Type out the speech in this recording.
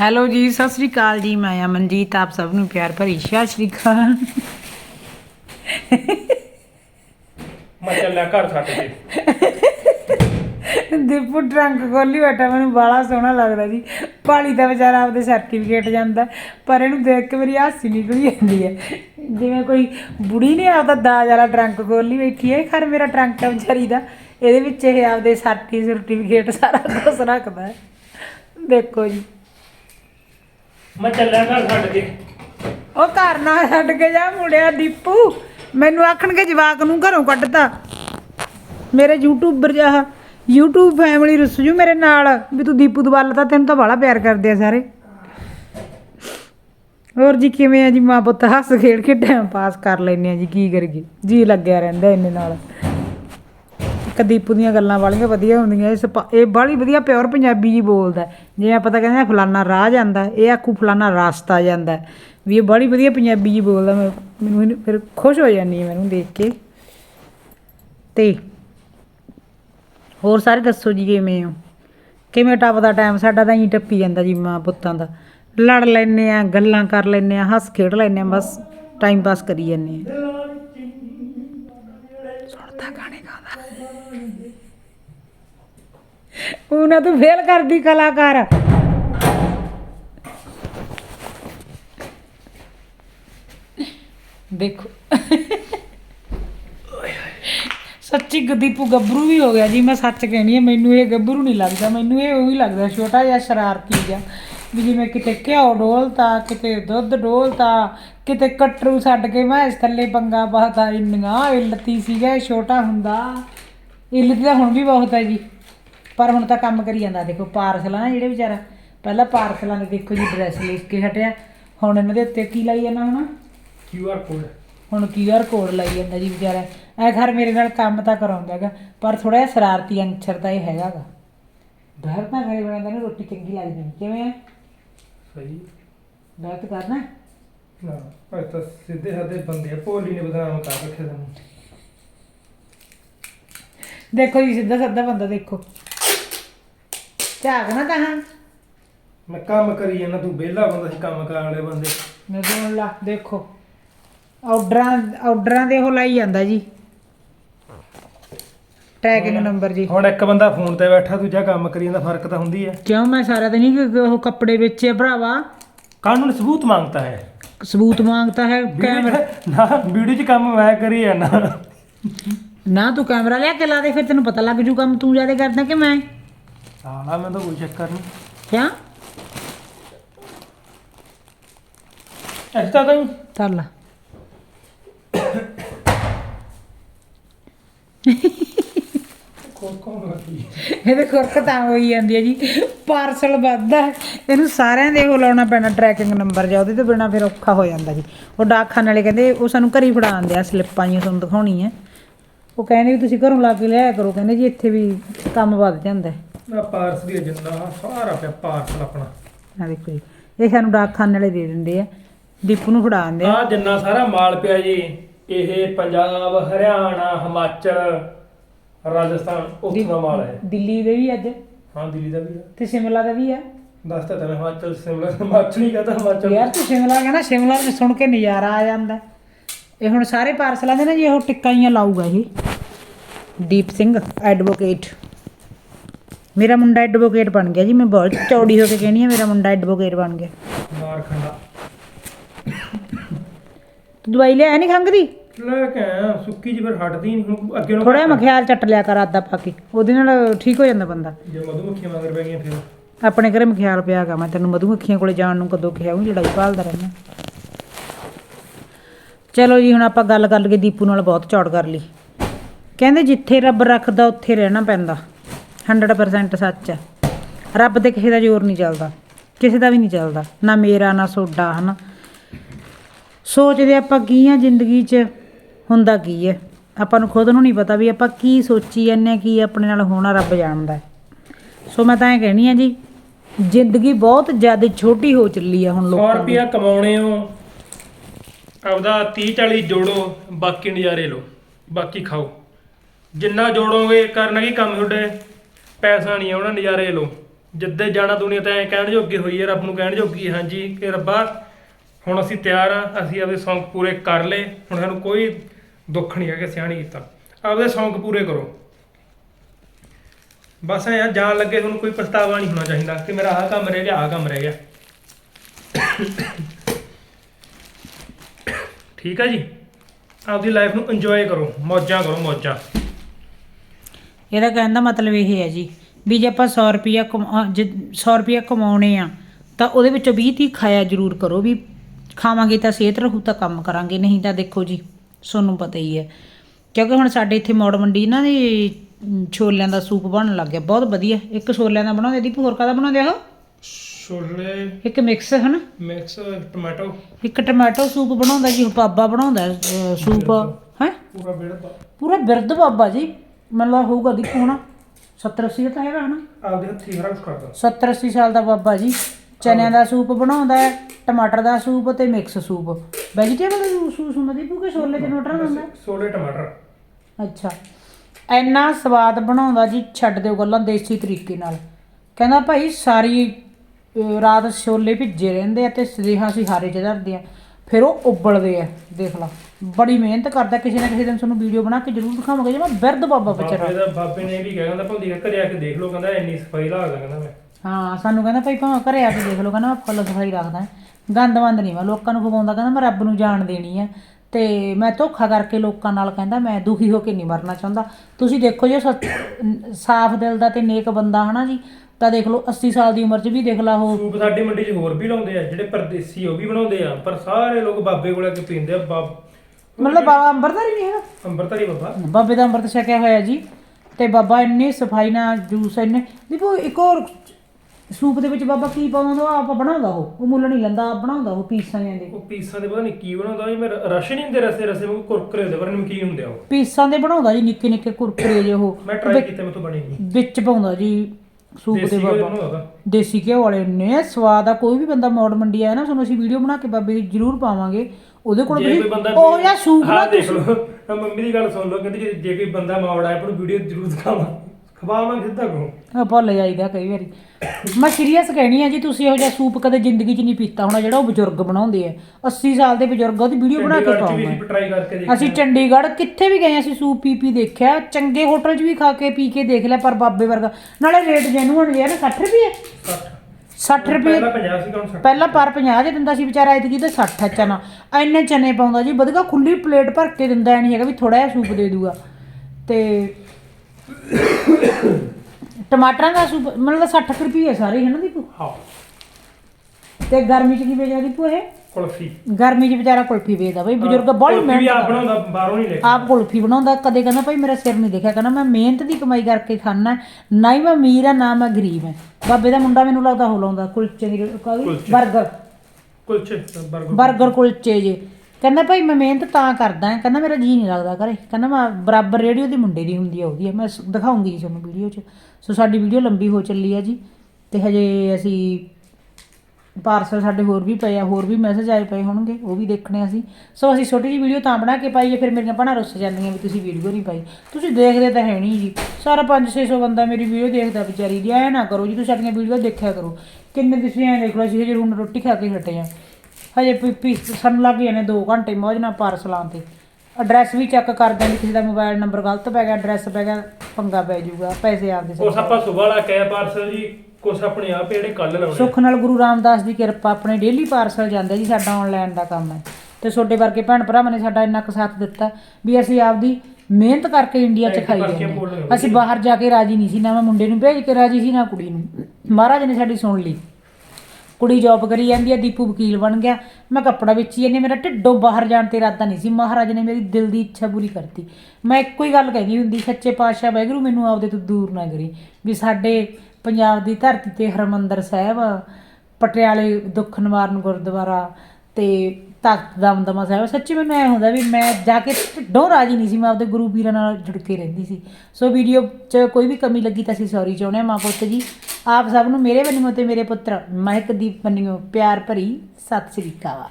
Hello ਜੀ ਸਤਿ ਸ੍ਰੀ ਅਕਾਲ ਜੀ। ਮੈਂ ਅਮਨਜੀਤ ਆਪ ਸਭ ਨੂੰ ਪਿਆਰ ਭਰੀ ਸਤਿ ਸ੍ਰੀ ਅਕਾਲ। ਮੈਂ ਚੱਲਿਆ ਘਰ ਛੱਡ ਕੇ। ਦੀਪੂ ਟਰੰਕ ਖੋਲੀ ਬੈਠਾ ਮੈਨੂੰ ਬਾਲਾ ਸੋਹਣਾ ਲੱਗਦਾ ਜੀ। ਪਾਲੀ ਦਾ ਵਿਚਾਰਾ ਆਪਦੇ ਸਰਟੀਫਿਕੇਟ ਜਾਂਦਾ ਪਰ ਇਹਨੂੰ ਦੇਖ ਕੇ ਮੇਰੀ ਹਾਸੀ ਨਿਕਲੀ ਜਾਂਦੀ ਹੈ। ਜਿਵੇਂ ਕੋਈ ਬੁੜੀ ਨੇ ਆਪਦਾ ਦਾਜ ਵਾਲਾ ਟਰੰਕ ਖੋਲੀ ਬੈਠੀ ਹੈ ਖਰ ਮੇਰਾ ਟਰੰਕ ਹੈ ਵਿਚਾਰੀ ਦਾ। ਇਹਦੇ ਵਿੱਚ ਇਹ ਆਪਦੇ ਸਰਟੀ ਸਰਟੀਫਿਕੇਟ ਸਾਰਾ ਕੁਝ ਰੱਖਦਾ ਹੈ। ਦੇਖੋ ਜੀ। ਮੈਂ ਚੱਲਿਆ ਘਰ ਛੱਡ ਕੇ। ਉਹ ਘਰ ਨਾ ਛੱਡ ਕੇ ਜਾ ਮੁੰਡਿਆ ਦੀਪੂ। ਮੈਨੂੰ ਆਖਣਗੇ ਜਵਾਕ ਨੂੰ ਘਰੋਂ ਕੱਢਤਾ। ਮੇਰੇ ਯੂਟਿਊਬਰ ਜਾ YouTube ਫੈਮਿਲੀ ਰੁੱਸ ਮੇਰੇ ਨਾਲ, ਵੀ ਤੂੰ ਦੀਪੂ ਦਵਾਲ ਤਾਂ ਤੈਨੂੰ ਤਾਂ ਬੜਾ ਪਿਆਰ ਕਰਦੇ ਆ ਸਾਰੇ। ਹੋਰ ਜੀ ਕਿਵੇਂ ਆ ਜੀ ਮਾਂ ਪੁੱਤ? ਹੱਸ ਖੇਡ ਕੇ ਟਾਈਮ ਪਾਸ ਕਰ ਲੈਨੇ ਆ ਜੀ, ਕੀ ਕਰੀਏ? ਜੀ ਲੱਗਿਆ ਰਹਿੰਦਾ ਇਹਨੇ ਨਾਲ। ਇੱਕ ਦੀਪੂ ਦੀਆਂ ਗੱਲਾਂ ਵਾਲੀਆਂ ਵਧੀਆ ਹੁੰਦੀਆਂ। ਇਸ ਪ- ਇਹ ਬਾਹਲੀ ਵਧੀਆ ਪਿਓਰ ਪੰਜਾਬੀ ਜੀ ਬੋਲਦਾ ਜਿਵੇਂ ਆਪਾਂ ਤਾਂ ਕਹਿੰਦੇ ਆ ਫਲਾਨਾ ਰਾਹ ਜਾਂਦਾ ਇਹ ਆਖੂ ਫਲਾਨਾ ਰਾਸਤਾ ਜਾਂਦਾ ਵੀ ਇਹ ਬਾਹਲੀ ਵਧੀਆ ਪੰਜਾਬੀ ਜੀ ਬੋਲਦਾ ਮੈਂ ਮੈਨੂੰ ਇਹਨੂੰ ਫਿਰ ਖੁਸ਼ ਹੋ ਜਾਂਦੀ ਹਾਂ ਮੈਨੂੰ ਦੇਖ ਕੇ। ਤੇ ਹੋਰ ਸਾਰੇ ਦੱਸੋ ਜੀ ਕਿਵੇਂ ਹੋ? ਕਿਵੇਂ ਟੱਪਦਾ ਟਾਈਮ ਸਾਡਾ ਤਾਂ ਹੀ ਟੱਪੀ ਜਾਂਦਾ ਜੀ ਮਾਂ ਪੁੱਤਾਂ ਦਾ। ਲੜ ਲੈਨੇ ਆ ਗੱਲਾਂ ਕਰ ਲੈਨੇ ਆ ਹੱਸ ਖੇਡ ਲੈਨੇ ਆ ਬਸ ਟਾਈਮ ਪਾਸ ਕਰੀ ਜਾਂਦੇ ਆ ਸੁਣਦਾ ਗਾਣੇ ਉਹਨਾਂ ਤੂੰ ਫੇਲ ਕਰਦੀ ਕਲਾਕਾਰ। ਦੇਖੋ। ਸੱਚੀ ਗਦੀਪੂ ਗੱਭਰੂ ਵੀ ਹੋ ਗਿਆ ਜੀ, ਮੈਂ ਸੱਚ ਕਹਿਣੀ ਹੈ ਮੈਨੂੰ ਇਹ ਗੱਭਰੂ ਨਹੀਂ ਲੱਗਦਾ, ਮੈਨੂੰ ਇਹ ਉਹੀ ਲੱਗਦਾ, ਛੋਟਾ ਜਿਹਾ ਸ਼ਰਾਰਤੀ ਜਿਹਾ, ਵੀ ਜਿਵੇਂ ਕਿਤੇ ਘਿਓ ਡੋਲਤਾ, ਕਿਤੇ ਦੁੱਧ ਡੋਲਤਾ, ਕਿਤੇ ਕਟਰੂ ਛੱਡ ਕੇ ਮੈਂ ਇਸ ਥੱਲੇ ਪੰਗਾ ਪਾਤਾ, ਇੰਨੀਆਂ ਇਲਤੀ ਸੀਗਾ, ਇਹ ਛੋਟਾ ਹੁੰਦਾ। ਇਲਤੀ ਤਾਂ ਹੁਣ ਵੀ ਬਹੁਤ ਹੈ ਜੀ। ਪਰ ਹੁਣ ਤਾਂ ਕੰਮ ਕਰੀ ਜਾਂਦਾ ਦੇਖੋ ਪਾਰਸਲਾਂ ਨਾ ਜਿਹੜੇ ਵਿਚਾਰਾ ਪਹਿਲਾਂ ਪਾਰਸਲਾਂ ਦੇ ਦੇਖੋ ਜੀ ਡਰੈਸ ਲਿਖ ਕੇ ਹਟਿਆ ਹੁਣ ਇਹਨਾਂ ਦੇ ਉੱਤੇ ਕੀ ਲਾਈ ਜਾਂਦਾ ਹੁਣ? ਕਿਊ ਆਰ ਕੋਡ ਹੁਣ ਕਿਊਆਰ ਕੋਡ ਲਾਈ ਜਾਂਦਾ ਜੀ ਵਿਚਾਰਾ ਐ ਘਰ ਮੇਰੇ ਨਾਲ ਕੰਮ ਤਾਂ ਕਰਾਉਂਦਾ ਹੈਗਾ ਪਰ ਥੋੜਾ ਜਿਹਾ ਸ਼ਰਾਰਤੀ ਅੰਚਰ ਤਾਂ ਇਹ ਹੈਗਾਗਾ ਬਾਹਰ ਤਾਂ ਘਰੇ ਬਣਾਉਂਦਾ ਨਾ ਰੋਟੀ ਚੰਗੀ ਲੱਗਦੀ ਨਹੀਂ ਕਿਵੇਂ ਹੈ ਸਹੀ। ਗਲਤ ਕਰਨਾ? ਨਾ ਅੱਜ ਤਾਂ ਸਿੱਧੇ ਸਾਦੇ ਬੰਦੇ ਆ ਭੋਲੀ ਨੇ ਬਦਨਾਮ ਕਰ ਰੱਖਿਆ ਸਾਨੂੰ। ਦੇਖੋ ਜੀ ਸਿੱਧਾ ਸਾਦਾ ਬੰਦਾ ਦੇਖੋ। ਝਾਕ ਨਾ ਕਹਾਂ ਮੈਂ ਕੰਮ ਕਰੀ ਜਾਂਦਾ ਤੂੰ ਵਿਹਲਾ ਬੰਦਾ ਸੀ ਕੰਮ ਕਰਨ ਵਾਲੇ ਬੰਦੇ। ਨਜ਼ਰ ਲਾ ਦੇਖੋ। ਆਰਡਰਾਂ ਆਰਡਰਾਂ ਦੇ ਉਹ ਲਾਈ ਜਾਂਦਾ ਜੀ। ਟਰੈਕਿੰਗ ਨੰਬਰ ਜੀ। ਹੁਣ ਇੱਕ ਬੰਦਾ ਫੋਨ ਤੇ ਬੈਠਾ ਦੂਜਾ ਕੰਮ ਕਰੀ ਜਾਂਦਾ ਫ਼ਰਕ ਤਾਂ ਹੁੰਦੀ ਹੈ ਕਿਉਂ? ਮੈਂ ਸਾਰਾ ਦਿਨ ਹੀ ਉਹ ਕੱਪੜੇ ਵੇਚੇ ਭਰਾਵਾ। ਕਾਨੂੰਨ ਸਬੂਤ ਮੰਗਤਾ ਹੈ। ਸਬੂਤ ਮੰਗਤਾ ਹੈ ਕੈਮਰਾ ਨਾ ਵੀਡੀਓ 'ਚ ਕੰਮ ਮੈਂ ਕਰੀ ਜਾਂਦਾ। ਨਾ ਤੂੰ ਕੈਮਰਾ ਲਿਆ ਕੇ ਲਾ ਦੇ ਫਿਰ ਤੈਨੂੰ ਪਤਾ ਲੱਗ ਜੂ ਕੰਮ ਤੂੰ ਜ਼ਿਆਦਾ ਕਰਦਾ ਕਿ ਮੈਂ। ਸਾਲਾ ਮੈਂ ਤਾਂ ਕੋਈ ਚੱਕਰ ਨਹੀਂ। ਕਿਆ? ਐਸਾ ਤਾਂ ਹੀ ਚੱਲ ਕੋਲ ਕੋਲ ਲੱਗੀ। ਇਹਦੇ ਖੁਰਕ ਤਾਂ ਹੋਈ ਜਾਂਦੀ ਹੈ ਜੀ। ਪਾਰਸਲ ਵੱਧਦਾ ਹੈ। ਇਹਨੂੰ ਸਾਰਿਆਂ ਦੇ ਉਹ ਲਾਉਣਾ ਪੈਣਾ ਟਰੈਕਿੰਗ ਨੰਬਰ ਜਾਂ ਉਹਦੇ ਤੋਂ ਬਿਨਾ ਫਿਰ ਔਖਾ ਹੋ ਜਾਂਦਾ ਜੀ। ਉਹ ਡਾਕਖਾਨੇ ਵਾਲੇ ਕਹਿੰਦੇ ਉਹ ਸਾਨੂੰ ਘਰੀ ਫੜਾ ਆਉਂਦੇ ਆ ਸਲਿੱਪਾਂ ਜੀਆਂ ਤੁਹਾਨੂੰ ਦਿਖਾਉਣੀ ਹੈ ਉਹ ਕਹਿੰਦੇ ਵੀ ਤੁਸੀਂ ਘਰੋਂ ਲਾ ਕੇ ਲਿਆਇਆ ਕਰੋ। ਕਹਿੰਦੇ ਜੀ ਇੱਥੇ ਵੀ ਕੰਮ ਵੱਧ ਜਾਂਦਾ ਹੈ। ਨਾ ਪਾਰਸਲ ਹੀ ਜਿੰਨਾ ਸਾਰਾ ਪਿਆ ਪਾਰਸਲ ਆਪਣਾ। ਆ ਦੇਖੋ ਜੀ ਇਹ ਸਾਨੂੰ ਡਾਕਖਾਨੇ ਵਾਲੇ ਦੇ ਦਿੰਦੇ ਆ ਦੀਪੂ ਨੂੰ ਫੜਾ ਆਉਂਦੇ ਆ। ਆ ਜਿੰਨਾ ਸਾਰਾ ਮਾਲ ਪਿਆ ਜੀ ਇਹ ਪੰਜਾਬ ਹਰਿਆਣਾ ਹਿਮਾਚਲ ਰਾਜਸਥਾਨ ਉੱਥੋਂ ਦਾ ਮਾਲ ਹੈ। ਦਿੱਲੀ ਦੇ ਵੀ ਅੱਜ। ਹਾਂ ਦਿੱਲੀ ਦਾ ਵੀ ਹੈ। ਤੇ ਸ਼ਿਮਲਾ ਦਾ ਵੀ ਆ ਦੱਸਤਾ ਤਾਂ ਮੈਂ ਹਿਮਾਚਲ ਸਿਮਲਾ ਹਿਮਾਚਲ ਹੀ ਕਹਤਾ ਹਿਮਾਚਲ। ਯਾਰ ਤੂੰ ਸ਼ਿਮਲਾ ਕਹਿੰਦਾ ਸ਼ਿਮਲਾ ਨੂੰ ਸੁਣ ਕੇ ਨਜ਼ਾਰਾ ਆ ਜਾਂਦਾ। ਇਹ ਹੁਣ ਸਾਰੇ ਪਾਰਸਲਾਂ ਦੇ ਨਾ ਜੀ ਉਹ ਟਿੱਕਾਈਆਂ ਲਾਊਗਾ ਇਹ। ਦੀਪ ਸਿੰਘ ਐਡਵੋਕੇਟ। ਮੇਰਾ ਮੁੰਡਾ ਐਡਵੋਕੇਟ ਬਣ ਗਿਆ ਜੀ ਮੈਂ ਬਹੁਤ ਚੌੜੀ ਹੋ ਕੇ ਕਹਿਣੀ ਆ ਮੇਰਾ ਮੁੰਡਾ ਐਡਵੋਕੇਟ ਬਣ ਗਿਆ। ਮਾਰ ਖੰਡਾ ਤੂੰ ਦਵਾਈ ਲਿਆ ਨਹੀਂ ਖੰਘ ਦੀ? ਲੈ ਕੇ ਆਇਆ ਸੁੱਕੀ ਜੀ ਫਿਰ ਹਟਦੀ ਨਹੀਂ ਹੁਣ ਅੱਗੇ ਨੂੰ ਥੋੜਾ ਜਿਹਾ ਮਖਿਆਲ ਚੱਟ ਲਿਆ ਕਰ ਆਦਾ ਪਾ ਕੇ। ਉਹਦੇ ਨਾਲ ਠੀਕ ਹੋ ਜਾਂਦਾ ਬੰਦਾ। ਜੇ ਮਧੂਮੱਖੀਆਂ ਮਗਰ ਪੈ ਗਈਆਂ ਫਿਰ। ਆਪਣੇ ਘਰੇ ਮਖਿਆਲ ਪਿਆਗਾ ਮੈਂ ਤੈਨੂੰ ਮਧੂਮੱਖੀਆਂ ਕੋਲੇ ਜਾਣ ਨੂੰ ਕਦੋਂ ਕਿਹਾ ਉਹ ਲੜਾਈ ਭਾਲਦਾ ਰਹਿੰਦਾ। ਚਲੋ ਜੀ ਹੁਣ ਆਪਾਂ ਗੱਲ ਕਰ ਲਈਏ ਦੀਪੂ ਨਾਲ ਬਹੁਤ ਚੌੜ ਕਰ ਲਈ। ਕਹਿੰਦੇ ਜਿੱਥੇ ਰੱਬ ਰੱਖਦਾ ਉੱਥੇ ਰਹਿਣਾ ਪੈਂਦਾ। 100% ਸੱਚ ਹੈ। ਰੱਬ ਤੇ ਕਿਸੇ ਦਾ ਜ਼ੋਰ ਨਹੀਂ ਚੱਲਦਾ ਕਿਸੇ ਦਾ ਵੀ ਨਹੀਂ ਚੱਲਦਾ ਨਾ ਮੇਰਾ ਨਾ ਸੋਡਾ ਹਨਾ। ਸੋਚਦੇ ਆਪਾਂ ਕੀ ਆ ਜ਼ਿੰਦਗੀ 'ਚ ਹੁੰਦਾ ਕੀ ਹੈ। ਆਪਾਂ ਨੂੰ ਖੁਦ ਨੂੰ ਨਹੀਂ ਪਤਾ ਵੀ ਆਪਾਂ ਕੀ ਸੋਚੀ ਜਾਂਦੇ ਕੀ ਆਪਣੇ ਨਾਲ ਹੋਣਾ ਰੱਬ ਜਾਣਦਾ ਸੋ ਮੈਂ ਤਾਂ ਇਹ ਕਹਿਣੀ ਆ ਜੀ ਜ਼ਿੰਦਗੀ ਬਹੁਤ ਜ਼ਿਆਦਾ ਛੋਟੀ ਹੋ ਚੱਲੀ ਆ ਹੁਣ 100 ਲੋਕਾਂ ਦੀ। ਰੁਪਿਆ ਕਮਾਉਣੇ ਹੋ ਆਪਦਾ 30 40 ਜੋੜੋ ਬਾਕੀ ਨਜ਼ਾਰੇ ਲਓ ਬਾਕੀ ਖਾਓ। ਜਿੰਨਾ ਜੋੜੋਗੇ ਕਰਨਾ ਕੀ ਕੰਮ ਤੁਹਾਡੇ। ਪੈਸਾ ਨਹੀਂ ਆਉਣਾ ਨਜ਼ਾਰੇ ਲਓ। ਜਿੱਦੇ ਜਾਣਾ ਦੁਨੀਆ ਤਾਂ ਐ ਕਹਿਣ ਜੋਗੀ ਹੋਈ ਹੈ, ਰੱਬ ਨੂੰ ਕਹਿਣ ਜੋਗੀ ਹਾਂਜੀ ਕਿ ਰੱਬਾ, ਹੁਣ ਅਸੀਂ ਤਿਆਰ ਆ, ਅਸੀਂ ਆਪਦੇ ਸ਼ੌਂਕ ਪੂਰੇ ਕਰ ਲਏ, ਹੁਣ ਸਾਨੂੰ ਕੋਈ ਦੁੱਖ ਨਹੀਂ ਹੈ ਕਿ ਸਿਆਣੀ ਕੀਤਾ ਆਪਦੇ ਸ਼ੌਂਕ ਪੂਰੇ ਕਰੋ। ਬਸ ਐ ਜਾਣ ਲੱਗੇ ਤੁਹਾਨੂੰ ਕੋਈ ਪਛਤਾਵਾ ਨਹੀਂ ਹੋਣਾ ਚਾਹੀਦਾ ਕਿ ਮੇਰਾ ਆਹ ਕੰਮ ਰਹਿ ਗਿਆ, ਆਹ ਕੰਮ ਰਹਿ ਗਿਆ। ਠੀਕ ਆ ਜੀ? ਆਪਦੀ ਲਾਈਫ ਨੂੰ ਇੰਜੋਏ ਕਰੋ, ਮੌਜਾਂ ਕਰੋ, ਮੌਜਾਂ। ਇਹਦਾ ਕਹਿਣ ਦਾ ਮਤਲਬ ਇਹ ਹੈ ਜੀ ਵੀ ਜੇ ਆਪਾਂ 100 ਰੁਪਿਆ 100 ਰੁਪਿਆ ਕਮਾਉਣੇ ਆ ਤਾਂ ਉਹਦੇ ਵਿੱਚੋਂ 20 30 ਖਾਇਆ ਜ਼ਰੂਰ ਕਰੋ ਵੀ ਖਾਵਾਂਗੇ ਤਾਂ ਸਿਹਤ ਰਹੂ ਤਾਂ ਕੰਮ ਕਰਾਂਗੇ ਨਹੀਂ ਤਾਂ ਦੇਖੋ ਜੀ ਤੁਹਾਨੂੰ ਪਤਾ ਹੀ ਹੈ। ਕਿਉਂਕਿ ਹੁਣ ਸਾਡੇ ਇੱਥੇ ਮੌੜ ਮੰਡੀ ਨਾ ਦੀ ਛੋਲਿਆਂ ਦਾ ਸੂਪ ਬਣਨ ਲੱਗ ਗਿਆ ਬਹੁਤ ਵਧੀਆ। ਇੱਕ ਛੋਲਿਆਂ ਦਾ ਬਣਾਉਂਦੇ ਦੀਪ ਹੋਰ ਕਾਹਦਾ ਬਣਾਉਂਦੇ ਆ ਉਹ? ਛੋਲੇ ਇੱਕ ਮਿਕਸ ਹਨਾ? Mix tomato. ਇੱਕ ਟਮਾਟੋ ਸੂਪ ਬਣਾਉਂਦਾ ਜੀ ਬਾਬਾ ਬਣਾਉਂਦਾ ਸੂਪ ਹੈ? ਪੂਰਾ ਬੇੜਾ ਪੂਰਾ ਬਿਰਧ ਬਾਬਾ ਜੀ। ਮੈਨੂੰ ਲੱਗਦਾ ਹੋਊਗਾ ਦੀਪ ਹੋਣਾ। 70 80 ਤਾਂ ਹੈਗਾ ਹਨਾ। ਆਪਦੇ ਹੱਥੀ ਹਰਾ ਕੁਛ ਕਰਦਾ। 70 80 ਸਾਲ ਦਾ ਬਾਬਾ ਜੀ। ਚਨਿਆਂ ਦਾ ਸੂਪ ਬਣਾਉਂਦਾ ਹੈ ਟਮਾਟਰ ਦਾ ਸੂਪ ਤੇ ਮਿਕਸ ਸੂਪ। ਵੈਜੀਟੇਬਲ ਸੂਪ ਹੁੰਦਾ ਦੀਪੂ ਕਿ ਛੋਲੇ ਤੇ ਮਟਰ ਹੁੰਦਾ ਛੋਲੇ ਟਮਾਟਰ। ਅੱਛਾ। ਇੰਨਾ ਸਵਾਦ ਬਣਾਉਂਦਾ ਜੀ ਛੱਡ ਦਿਓ ਗੱਲਾਂ ਦੇਸੀ ਤਰੀਕੇ ਨਾਲ। ਕਹਿੰਦਾ ਭਾਈ ਸਾਰੀ ਰਾਤ ਛੋਲੇ ਭਿੱਜੇ ਰਹਿੰਦੇ ਆ ਤੇ ਸਦੇਹਾਂ ਅਸੀਂ ਹਾਰੇ ਚ ਧਰਦੇ ਆ। ਫਿਰ ਉਹ ਉਬਲਦੇ ਆ ਦੇਖ ਲਾ। ਬੜੀ ਮਿਹਨਤ ਕਰਦਾ ਕਿਸੇ ਨਾ ਕਿਸੇ ਦਿਨ ਤੁਹਾਨੂੰ ਵੀਡੀਓ ਬਣਾ ਕੇ ਜ਼ਰੂਰ ਦਿਖਾਵਾਂਗੇ ਜਿਵੇਂ ਬਿਰਧ ਬਾਬਾ ਵਿਚਾਰਾ। ਬਾਬੇ ਦਾ ਬਾਬੇ ਨੇ ਇਹ ਵੀ ਕਿਹਾ ਕਹਿੰਦਾ ਭੰਦੀ ਘਰੇ ਆ ਕੇ ਦੇਖ ਲਓ ਕਹਿੰਦਾ ਇੰਨੀ ਸਫ਼ਾਈ ਲੱਗਦਾ ਕਹਿੰਦਾ ਮੈਂ। ਹਾਂ ਸਾਨੂੰ ਕਹਿੰਦਾ ਭਾਈ ਭਾਵੇਂ ਘਰੇ ਆ ਕੇ ਦੇਖ ਲਓ ਕਹਿੰਦਾ ਮੈਂ ਫੁੱਲ ਸਫ਼ਾਈ ਰੱਖਦਾ। ਗੰਦ ਵੰਦ ਨਹੀਂ ਮੈਂ ਲੋਕਾਂ ਨੂੰ ਖਵਾਉਂਦਾ ਕਹਿੰਦਾ ਮੈਂ ਰੱਬ ਨੂੰ ਜਾਣ ਦੇਣੀ ਆ। ਤੇ ਮੈਂ ਧੋਖਾ ਕਰਕੇ ਲੋਕਾਂ ਨਾਲ ਕਹਿੰਦਾ ਮੈਂ ਦੁਖੀ ਹੋ ਕੇ ਨਹੀਂ ਮਰਨਾ ਚਾਹੁੰਦਾ। ਤੁਸੀਂ ਦੇਖੋ ਜੇ ਸੱਚ- ਸਾਫ਼ ਦਿਲ ਦਾ ਤੇ ਨੇਕ ਬੰਦਾ ਹਨਾ ਜੀ? ਤਾਂ ਦੇਖ ਲਓ 80 ਸਾਲ ਦੀ ਉਮਰ 'ਚ ਵੀ ਦੇਖ ਲਾ ਉਹ। ਸੂਪ ਸਾਡੀ ਮੰਡੀ 'ਚ ਹੋਰ ਵੀ ਲਾਉਂਦੇ ਆ ਜਿਹੜੇ ਪਰਦੇਸੀ ਉਹ ਵੀ ਬਣਾਉਂਦੇ ਆ। ਪਰ ਸਾਰੇ ਲੋਕ ਬਾਬੇ ਕੋਲ ਆ ਕੇ ਪੀਂਦੇ ਆ ਬਾਬ ਮਤਲਬ ਬਾਬਾ ਅੰਬਰਦਾਰੀ ਨਹੀਂ ਹੈਗਾ? ਅੰਬਰਤਾਰੀ ਬਾਬਾ। ਬਾਬੇ ਦਾ ਅੰਮ੍ਰਿਤ ਛਕਿਆ ਹੋਇਆ ਜੀ ਤੇ ਬਾਬਾ ਇੰਨੀ ਸਫ਼ਾਈ ਨਾਲ ਜੂਸ ਇੰਨੇ ਦੇਖੋ ਇੱਕ ਹੋਰ ਸੂਪ ਦੇ ਵਿੱਚ ਬਾਬਾ ਕੀ ਪਾਉਂਦਾ ਉਹ ਆਪ ਬਣਾਉਂਦਾ ਉਹ। ਉਹ ਮੁੱਲ ਨਹੀਂ ਲੈਂਦਾ ਆਪ ਬਣਾਉਂਦਾ ਉਹ ਪੀਸਾਂ ਦੇ। ਉਹ ਪੀਸਾਂ ਦੇ ਪਤਾ ਨਹੀਂ ਕੀ ਬਣਾਉਂਦਾ ਜੀ ਮੈਂ ਰਸ਼ ਨਹੀਂ ਹੁੰਦੇ ਰਸੇ ਰਸੇ ਉਹ ਕੁਰਕਰੇ ਹੁੰਦੇ ਪਰ ਕੀ ਹੁੰਦੇ ਆ ਉਹ। ਪੀਸਾਂ ਦੇ ਬਣਾਉਂਦਾ ਜੀ ਨਿੱਕੇ ਨਿੱਕੇ ਕੁਰਕਰੇ ਜਿਹੇ ਉਹ। ਮੈਂ ਟਰਾਈ ਕੀਤਾ ਤੋਂ ਬਣੀ ਨਹੀਂ। ਵਿੱਚ ਪਾਉਂਦਾ ਜੀ। ਸੂਪ ਦੇ ਦੇਸੀ ਘਿਓ ਬਾਬਾ। ਬਣਾਉਂਦਾ ਦੇਸੀ ਘਿਓ ਵਾਲੇ ਇੰਨੇ ਸਵਾਦ ਆ ਕੋਈ ਵੀ ਬੰਦਾ ਮੌੜ ਮੰਡੀ ਆਇਆ ਨਾ ਤੁਹਾਨੂੰ ਅਸੀਂ ਵੀਡੀਓ ਬਣਾ ਕੇ ਬਾਬੇ ਦੀ ਜ਼ਰੂਰ ਪਾਵਾਂਗੇ। ਉਹਦੇ ਕੋਲ ਜੇ ਵੀ ਕੋਈ ਬੰਦਾ ਉਹ ਜਾਂ ਸੂਪ ਨਾ ਹਾਂ ਦੇਖ ਲਓ। ਆਹ ਮੰਮੀ ਦੀ ਗੱਲ ਸੁਣ ਲਓ ਕਹਿੰਦੀ ਜੇ- ਜੇ ਕੋਈ ਬੰਦਾ ਮਾਵੜਾ ਹੈ ਪਰ ਵੀਡੀਓ ਜ਼ਰੂਰ ਦਿਖਾਵਾਂ ਖਵਾਵਾਂਗੇ ਸਿੱਧਾ ਕਹੋ ਆ ਭੁੱਲ ਜਾਈਦਾ ਕਈ ਵਾਰੀ। ਮੈਂ ਸੀਰੀਅਸ ਕਹਿਣੀ ਆ ਜੀ ਤੁਸੀਂ ਇਹੋ ਜਿਹਾ ਸੂਪ ਕਦੇ ਜ਼ਿੰਦਗੀ 'ਚ ਨਹੀਂ ਪੀਤਾ ਹੋਣਾ ਜਿਹੜਾ ਉਹ ਬਜ਼ੁਰਗ ਬਣਾਉਂਦੇ ਆ। 80 ਸਾਲ ਦੇ ਬਜ਼ੁਰਗ ਉਹਦੀ ਵੀਡੀਓ ਬਣਾ ਕੇ ਚੰਡੀਗੜ੍ਹ 'ਚ ਵੀ ਪਾਉਂਗੇ ਅਸੀਂ ਟਰਾਈ ਕਰਕੇ ਦੇਖਿਆ। ਅਸੀਂ ਚੰਡੀਗੜ੍ਹ ਕਿੱਥੇ ਵੀ ਗਏ ਅਸੀਂ ਸੂਪ ਪੀ ਪੀ ਦੇਖਿਆ ਚੰਗੇ ਹੋਟਲ 'ਚ ਵੀ ਖਾ ਕੇ ਪੀ ਕੇ ਦੇਖ ਲਿਆ ਪਰ ਬਾਬੇ ਵਰਗਾ। ਨਾਲੇ ਰੇਟ ਜੈਨੂਅਨ ਨਾ 60 ਰੁਪਏ? 60 ਰੁਪਏ ਪਹਿਲਾਂ 50 ਸੀ ਹੁਣ 60 ਪਹਿਲਾਂ ਪਰ 50 ਦੇ ਦਿੰਦਾ ਸੀ ਵਿਚਾਰਾ ਐਤਕੀ ਤੇ 60 ਚਨਾ। ਐਨੇ ਚਨੇ ਪਾਉਂਦਾ ਜੀ ਵਧੀਆ ਖੁੱਲੀ ਪਲੇਟ ਭਰ ਕੇ ਦਿੰਦਾ ਨਹੀਂ ਹੈਗਾ ਵੀ ਥੋੜਾ ਜਿਹਾ ਸੂਪ ਦੇ ਦੂਗਾ। ਤੇ ਟਮਾਟਰਾਂ ਦਾ ਸੂਪ ਮਤਲਬ 60 ਕੁ ਰੁਪਏ ਸਾਰੇ ਹੈ ਨਾ ਦੀਪੂ? ਹਾਂ। ਤੇ ਗਰਮੀ ਚ ਕੀ ਵੇਚਦਾ ਦੀਪੂ ਇਹ? ਕੁਲਫੀ। ਗਰਮੀ ਚ ਵਿਚਾਰਾ ਕੁਲਫੀ ਵੇਚਦਾ ਬਈ ਬਜ਼ੁਰਗ ਬੜੀ ਕੁਲਫੀ ਵੀ ਆਪ ਮਿਹਨਤ ਬਣਾਉਂਦਾ ਬਾਹਰੋਂ ਨਹੀਂ ਲੈ ਆਪ ਕੁਲਫੀ ਬਣਾਉਂਦਾ ਕਦੇ ਕਹਿੰਦਾ ਭਾਈ ਮੇਰਾ ਸਿਰ ਨਹੀਂ ਦੇਖਿਆ ਕਹਿੰਦਾ ਮੈਂ ਮਿਹਨਤ ਦੀ ਕਮਾਈ ਕਰਕੇ ਖਾਣਾ ਨਾ ਹੀ ਮੈਂ ਅਮੀਰ ਆ ਨਾ ਮੈਂ ਗਰੀਬ ਆ। ਬਾਬੇ ਦਾ ਮੁੰਡਾ ਮੈਨੂੰ ਲੱਗਦਾ ਹੋ ਲਾਉਂਦਾ ਕੁਲਚੇ ਦੀ ਕਾਹਦੀ? ਕੁਲਚੇ। 버ਗਰ ਕੁਲਚੇ ਬਰਗਰ। 버ਗਰ ਕੁਲਚੇ ਜੇ। ਕਹਿੰਦਾ ਭਾਈ ਮੈਂ ਮਿਹਨਤ ਤਾਂ ਕਰਦਾ ਹਾਂ, ਕਹਿੰਦਾ ਮੇਰਾ ਜੀ ਨਹੀਂ ਲੱਗਦਾ ਘਰੇ। ਕਹਿੰਦਾ ਮੈਂ ਬਰਾਬਰ ਰੇਡੀਓ ਦੀ ਮੁੰਡੇ ਦੀ ਹੁੰਦੀ ਆ, ਉਹਦੀ ਆ। ਮੈਂ ਸ- ਦਿਖਾਉਂਗੀ ਜੀ ਤੁਹਾਨੂੰ ਵੀਡੀਓ 'ਚ। ਸੋ ਸਾਡੀ ਵੀਡੀਓ ਲੰਬੀ ਹੋ ਚੱਲੀ ਆ ਜੀ ਤੇ ਹਜੇ ਅਸੀਂ ਪਾਰਸਲ ਸਾਡੇ ਹੋਰ ਵੀ ਪਏ ਆ, ਹੋਰ ਵੀ ਮੈਸੇਜ ਆਏ ਪਏ ਹੋਣਗੇ, ਉਹ ਵੀ ਦੇਖਣੇ ਆ ਅਸੀਂ। ਸੋ ਅਸੀਂ ਛੋਟੀ ਜਿਹੀ ਵੀਡੀਓ ਤਾਂ ਬਣਾ ਕੇ ਪਾਈ ਜੇ ਫਿਰ ਮੇਰੀਆਂ ਭੈਣਾਂ ਰੁੱਸ ਜਾਂਦੀਆਂ ਵੀ ਤੁਸੀਂ ਵੀਡੀਓ ਨਹੀਂ ਪਾਈ। ਤੁਸੀਂ ਦੇਖਦੇ ਤਾਂ ਹੈ ਨਹੀਂ ਜੀ। ਸਾਰਾ 5-600 ਬੰਦਾ ਮੇਰੀ ਵੀਡੀਓ ਦੇਖਦਾ ਵਿਚਾਰੀ ਜੀ ਐ ਨਾ ਕਰੋ ਜੀ, ਤੁਸੀਂ ਸਾਡੀਆਂ ਵੀਡੀਓ ਦੇਖਿਆ ਕਰੋ। ਕਿੰਨੇ ਤੁਸੀਂ ਐਂ ਦੇਖ ਲਓ, ਅਸੀਂ ਹਜੇ ਹੁਣ ਰੋਟੀ ਖਾ ਕੇ ਹਟੇ ਆ। ਹਜੇ ਪੀ ਪੀ ਸਾਨੂੰ ਲੱਗ ਜਾਣੇ 2 ਘੰਟੇ ਮੌਜ ਨਾਲ ਪਾਰਸਲਾਂ ਤੇ। ਐਡਰੈਸ ਵੀ ਚੈੱਕ ਕਰ ਦਾਂਗੇ ਕਿਸੇ ਦਾ ਮੋਬਾਈਲ ਨੰਬਰ ਗਲਤ ਪੈ ਗਿਆ ਐਡਰੈਸ ਪੈ ਗਿਆ ਪੰਗਾ ਪੈ ਜਾਊਗਾ ਪੈਸੇ ਆਪਦੇ ਸਿਰ ਕੁਛ ਆਪਾਂ ਸੁਬਾਹ ਲਾ ਕੇ ਪਾਰਸਲ ਜੀ ਕੁਛ ਆਪਣੇ ਆਪ ਜਿਹੜੇ ਕੱਲ ਲਾਉਣੇ ਸੁੱਖ ਨਾਲ ਗੁਰੂ ਰਾਮਦਾਸ ਦੀ ਕਿਰਪਾ ਆਪਣੇ ਡੇਲੀ ਪਾਰਸਲ ਜਾਂਦੇ ਜੀ ਸਾਡਾ ਆਨਲਾਈਨ ਦਾ ਕੰਮ ਹੈ। ਤੇ ਤੁਹਾਡੇ ਵਰਗੇ ਭੈਣ ਭਰਾਵਾਂ ਨੇ ਸਾਡਾ ਇੰਨਾ ਕੁ ਸਾਥ ਦਿੱਤਾ ਵੀ ਅਸੀਂ ਆਪਦੀ ਮਿਹਨਤ ਕਰਕੇ ਇੰਡੀਆ 'ਚ ਖਾਈ ਜਾਂਦੇ ਹਾਂ। ਅਸੀਂ ਬਾਹਰ ਜਾ ਕੇ ਰਾਜੀ ਨਹੀਂ ਸੀ ਨਾ ਮੈਂ ਮੁੰਡੇ ਨੂੰ ਭੇਜ ਕੇ ਰਾਜੀ ਸੀ ਨਾ ਕੁੜੀ ਨੂੰ। ਮਹਾਰਾਜ ਨੇ ਸਾਡੀ ਸੁਣ ਲਈ। ਕੁੜੀ ਜੌਬ ਕਰੀ ਜਾਂਦੀ ਆ ਦੀਪੂ ਵਕੀਲ ਬਣ ਗਿਆ। ਮੈਂ ਕੱਪੜਾ ਵੇਚੀ ਜਾਂਦੀ ਹਾਂ, ਮੇਰਾ ਢਿੱਡੋਂ ਬਾਹਰ ਜਾਣ ਤੇ ਇਰਾਦਾ ਨਹੀਂ ਸੀ। ਮਹਾਰਾਜ ਨੇ ਮੇਰੀ ਦਿਲ ਦੀ ਇੱਛਾ ਪੂਰੀ ਕਰਤੀ। ਮੈਂ ਇੱਕੋ ਹੀ ਗੱਲ ਕਹਿੰਦੀ ਹੁੰਦੀ ਸੱਚੇ ਪਾਤਸ਼ਾਹ ਵਾਹਿਗੁਰੂ ਮੈਨੂੰ ਆਪਦੇ ਤੋਂ ਦੂਰ ਨਾ ਕਰੀ। ਵੀ ਸਾਡੇ ਪੰਜਾਬ ਦੀ ਧਰਤੀ ਤੇ ਹਰਮੰਦਰ ਸਾਹਿਬ ਪਟਿਆਲੇ ਦੁੱਖ ਨਿਵਾਰਨ ਗੁਰਦੁਆਰਾ ਤੇ ਤਖਤ ਦਮਦਮਾ ਸਾਹਿਬ, ਸੱਚੀ ਮੈਨੂੰ ਐ ਹੁੰਦਾ ਵੀ ਮੈਂ ਜਾ ਕੇ ਢਿੱਡੋਂ ਰਾਜੀ ਨਹੀਂ ਸੀ, ਮੈਂ ਆਪਦੇ ਗੁਰੂ ਪੀਰਾਂ ਨਾਲ ਜੁੜ ਕੇ ਰਹਿੰਦੀ ਸੀ। ਸੋ ਵੀਡੀਓ 'ਚ ਕੋਈ ਵੀ ਕਮੀ ਲੱਗੀ ਤਾਂ ਅਸੀਂ ਸੌਰੀ ਚਾਹੁੰਦੇ ਹਾਂ ਮਾਂ ਪੁੱਤ ਜੀ। ਆਪ ਸਭ ਨੂੰ ਮੇਰੇ ਬੰਨਿਓ ਤੇ ਮੇਰੇ ਪੁੱਤਰ, ਮਹਿਕਦੀਪ ਬੰਨਿਓ, ਪਿਆਰ ਭਰੀ ਸਤਿ ਸ੍ਰੀ ਅਕਾਲ।